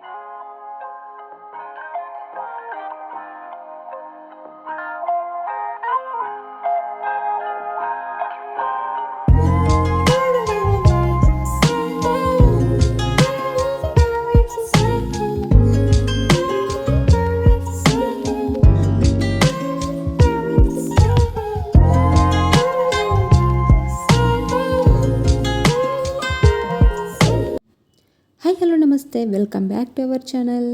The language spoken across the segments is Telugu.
Bye. నమస్తే welcome back to our channel.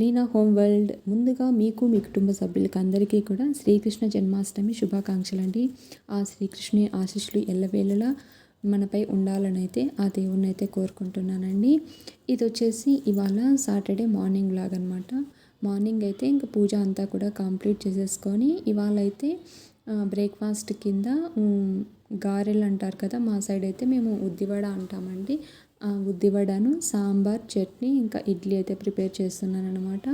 Leena home world. ముందుగా మీకు మీ కుటుంబ సభ్యులకి అందరికీ కూడా శ్రీకృష్ణ జన్మాష్టమి శుభాకాంక్షలు అండి. ఆ శ్రీకృష్ణుని ఆశీస్సులు ఎల్లవేళలా మనపై ఉండాలని అయితే ఆ దేవుణ్ణి అయితే కోరుకుంటున్నానండి. ఇది వచ్చేసి ఇవాళ సాటర్డే మార్నింగ్ లాగా అనమాట మార్నింగ్ అయితే ఇంకా పూజ అంతా కూడా కంప్లీట్ చేసేసుకొని ఇవాళ అయితే బ్రేక్ఫాస్ట్ కింద గారెలు అంటారు కదా మా సైడ్ అయితే మేము ఉద్దివడ అంటామండి. ఉద్దివడను సాంబార్ చట్నీ ఇంకా ఇడ్లీ అయితే ప్రిపేర్ చేస్తున్నాను అనమాట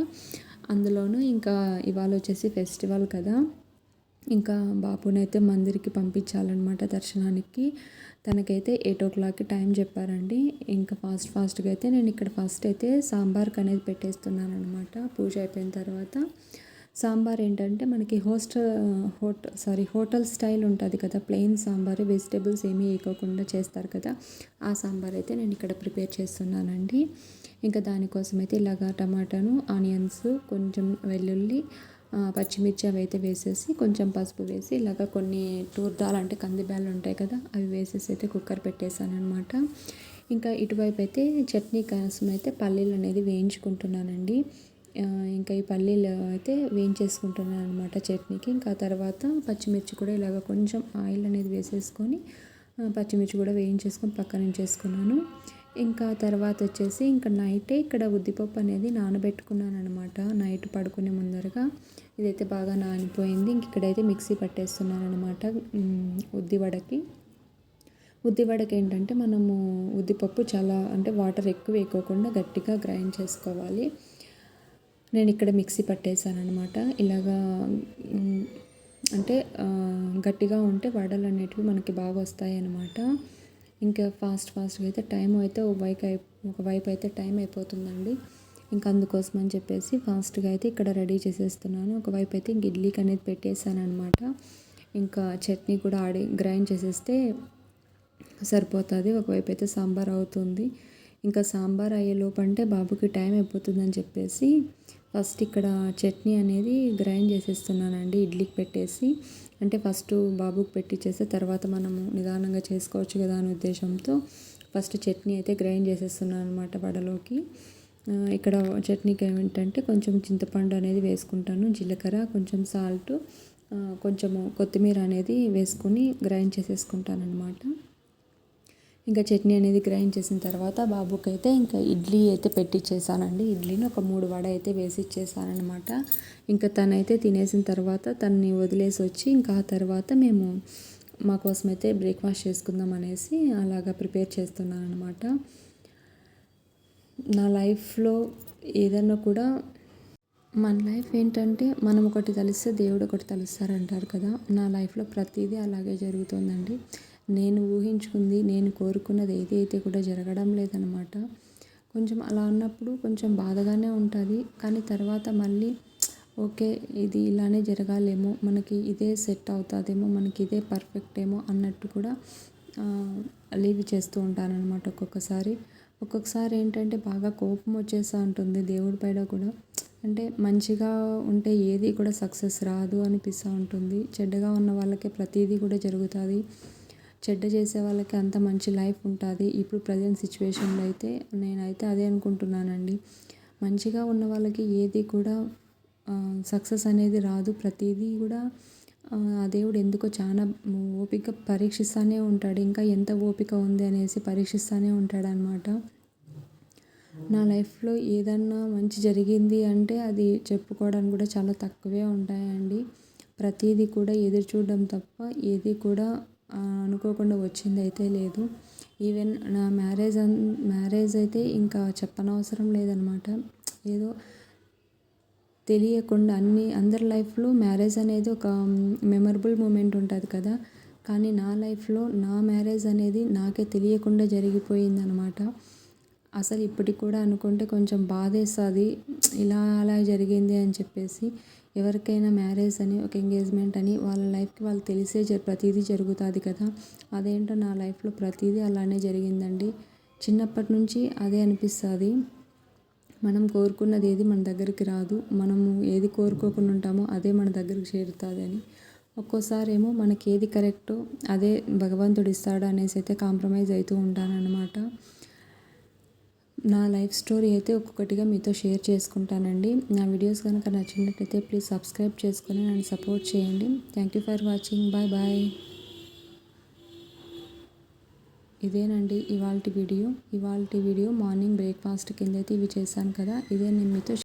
అందులోనూ ఇంకా ఇవాళ వచ్చేసి ఫెస్టివల్ కదా. ఇంకా బాబునైతే మందిరికి పంపించాలన్నమాట దర్శనానికి. తనకైతే ఎయిట్ ఓ క్లాక్కి టైం చెప్పారండి. ఇంకా ఫాస్ట్ ఫాస్ట్గా అయితే నేను ఇక్కడ ఫస్ట్ అయితే సాంబార్కి అనేది పెట్టేస్తున్నాను అనమాట పూజ అయిపోయిన తర్వాత. సాంబార్ ఏంటంటే మనకి హోస్టల్ హోట సారీ హోటల్ స్టైల్ ఉంటుంది కదా. ప్లెయిన్ సాంబార్ వెజిటేబుల్స్ ఏమీ వేయకోకుండా చేస్తారు కదా. ఆ సాంబార్ అయితే నేను ఇక్కడ ప్రిపేర్ చేస్తున్నానండి. ఇంకా దానికోసం అయితే ఇలాగా టమాటాను ఆనియన్స్ కొంచెం వెల్లుల్లి పచ్చిమిర్చి అవి అయితే వేసేసి కొంచెం పసుపు వేసి ఇలాగ కొన్ని టూర్దాలు అంటే కందిబ్యాలు ఉంటాయి కదా అవి వేసేసి అయితే కుక్కర్ పెట్టేశాను అనమాట ఇంకా ఇటువైపు అయితే చట్నీ కోసం అయితే పల్లీలు అనేది వేయించుకుంటున్నానండి. ఇంకా ఈ పల్లీలు అయితే వేయించేసుకుంటున్నాను అనమాట చట్నీకి. ఇంకా తర్వాత పచ్చిమిర్చి కూడా ఇలాగ కొంచెం ఆయిల్ అనేది వేసేసుకొని పచ్చిమిర్చి కూడా వేయించేసుకొని పక్కన చేసుకున్నాను ఇంకా తర్వాత వచ్చేసి ఇంకా నైటే ఇక్కడ ఉద్దిపప్పు అనేది నానబెట్టుకున్నాను అనమాట నైట్ పడుకునే ముందరగా ఇదైతే బాగా నానిపోయింది. ఇంక ఇక్కడైతే మిక్సీ పట్టేస్తున్నాను అనమాట ఉద్దివడకి. ఉద్దివడకి ఏంటంటే మనము ఉద్దిపప్పు చాలా అంటే వాటర్ ఎక్కువ వేయకోకుండా గట్టిగా గ్రైండ్ చేసుకోవాలి. నేను ఇక్కడ మిక్సీ పట్టేశాను అనమాట ఇలాగా అంటే గట్టిగా ఉంటే వడలు అనేటివి మనకి బాగా వస్తాయి అన్నమాట ఇంకా ఫాస్ట్ ఫాస్ట్గా అయితే టైం అయితే ఒక వైపు అయి ఒక వైపు అయితే టైం అయిపోతుందండి. ఇంకా అందుకోసం అని చెప్పేసి ఫాస్ట్గా అయితే ఇక్కడ రెడీ చేసేస్తున్నాను. ఒకవైపు అయితే ఇంక ఇడ్లీకి అనేది పెట్టేశాను అనమాట ఇంకా చట్నీ కూడా ఆడి గ్రైండ్ చేసేస్తే సరిపోతుంది. ఒకవైపు అయితే సాంబార్ అవుతుంది. ఇంకా సాంబార్ అయ్యేలోపు అంటే బాబుకి టైం అయిపోతుందని చెప్పేసి ఫస్ట్ ఇక్కడ చట్నీ అనేది గ్రైండ్ చేసేస్తున్నానండి ఇడ్లీకి పెట్టేసి. అంటే ఫస్ట్ బాబుకి పెట్టించేస్తే తర్వాత మనము నిదానంగా చేసుకోవచ్చు కదా అనే ఉద్దేశంతో ఫస్ట్ చట్నీ అయితే గ్రైండ్ చేసేస్తున్నాను అనమాట వడలోకి ఇక్కడ చట్నీకి ఏమిటంటే కొంచెం చింతపండు అనేది వేసుకుంటాను జీలకర్ర కొంచెం సాల్ట్ కొంచెము కొత్తిమీర అనేది వేసుకొని గ్రైండ్ చేసేసుకుంటాను అనమాట ఇంకా చట్నీ అనేది గ్రైండ్ చేసిన తర్వాత బాబుకి అయితే ఇంకా ఇడ్లీ అయితే పెట్టించేసానండి ఇడ్లీని ఒక మూడు వడ అయితే వేసి ఇచ్చేసానమాట ఇంకా తనైతే తినేసిన తర్వాత తనని వదిలేసి వచ్చి ఇంకా ఆ తర్వాత మేము మా కోసం అయితే బ్రేక్ఫాస్ట్ చేసుకుందాం అనేసి అలాగా ప్రిపేర్ చేస్తున్నాను అనమాట నా లైఫ్లో ఏదన్నా కూడా మన లైఫ్ ఏంటంటే మనం ఒకటి తలిస్తే దేవుడు ఒకటి తలుస్తారు అంటారు కదా. నా లైఫ్లో ప్రతిదీ అలాగే జరుగుతుందండి. నేను ఊహించుకుంది నేను కోరుకున్నది ఏదైతే కూడా జరగడం లేదనమాట కొంచెం అలా అన్నప్పుడు కొంచెం బాధగానే ఉంటుంది. కానీ తర్వాత మళ్ళీ ఓకే ఇది ఇలానే జరగాలేమో మనకి ఇదే సెట్ అవుతుందేమో మనకి ఇదే పర్ఫెక్ట్ ఏమో అన్నట్టు కూడా లీవ్ చేస్తూ ఉంటానన్నమాట ఒక్కొక్కసారి. ఒక్కొక్కసారి ఏంటంటే బాగా కోపం వచ్చేస్తూ ఉంటుంది దేవుడి పైన కూడా. అంటే మంచిగా ఉంటే ఏది కూడా సక్సెస్ రాదు అనిపిస్తూ ఉంటుంది. చెడ్డగా ఉన్న వాళ్ళకే ప్రతిదీ కూడా జరుగుతుంది. చెడ్డ చేసే వాళ్ళకి అంత మంచి లైఫ్ ఉంటుంది. ఇప్పుడు ప్రజెంట్ సిచ్యువేషన్లో అయితే నేనైతే అదే అనుకుంటున్నానండి. మంచిగా ఉన్న వాళ్ళకి ఏది కూడా సక్సెస్ అనేది రాదు. ప్రతిదీ కూడా ఆ, దేవుడు ఎందుకో చాలా ఓపిక పరీక్షిస్తూనే ఉంటాడు. ఇంకా ఎంత ఓపిక ఉంది అనేసి పరీక్షిస్తూనే ఉంటాడు అనమాట నా లైఫ్లో ఏదన్నా మంచి జరిగింది అంటే అది చెప్పుకోవడానికి కూడా చాలా తక్కువే ఉంటాయండి. ప్రతిదీ కూడా ఎదురు చూడడం తప్ప ఏది కూడా అనుకోకుండా వచ్చింది అయితే లేదు. ఈవెన్ నా మ్యారేజ్ అన్ మ్యారేజ్ అయితే ఇంకా చెప్పనవసరం లేదనమాట ఏదో తెలియకుండా అన్ని అందరి లైఫ్లో మ్యారేజ్ అనేది ఒక మెమరబుల్ మూమెంట్ ఉంటుంది కదా. కానీ నా లైఫ్లో నా మ్యారేజ్ అనేది నాకే తెలియకుండా జరిగిపోయిందనమాట అసలు ఇప్పటికి కూడా అనుకుంటే కొంచెం బాధేస్తుంది. ఇలా అలా జరిగింది అని చెప్పేసి ఎవరికైనా మ్యారేజ్ అని ఒక ఎంగేజ్మెంట్ అని వాళ్ళ లైఫ్కి వాళ్ళు తెలిసే జ ప్రతిదీ జరుగుతుంది కదా. అదేంటో నా లైఫ్లో ప్రతిదీ అలానే జరిగిందండి. చిన్నప్పటి నుంచి అదే అనిపిస్తుంది. మనం కోరుకున్నది ఏది మన దగ్గరికి రాదు. మనము ఏది కోరుకోకుండా ఉంటామో అదే మన దగ్గరికి చేరుతుంది అని. ఒక్కోసారి ఏమో మనకి ఏది కరెక్టో అదే భగవంతుడు ఇస్తాడు అనేసి అయితే కాంప్రమైజ్ అవుతూ ఉంటానన్నమాట. నా లైఫ్ స్టోరీ అయితే ఒక్కొక్కటిగా మీతో షేర్ చేసుకుంటానండి. నా వీడియోస్ కనుక నచ్చినట్లయితే ప్లీజ్ సబ్స్క్రైబ్ చేసుకొని నన్ను సపోర్ట్ చేయండి. Thank you for watching. Bye bye. ఇదేనండి ఇవాళ వీడియో. ఇవాళ వీడియో మార్నింగ్ బ్రేక్ఫాస్ట్ కింద అయితే ఇవి చేశాను కదా ఇదే నేను మీతో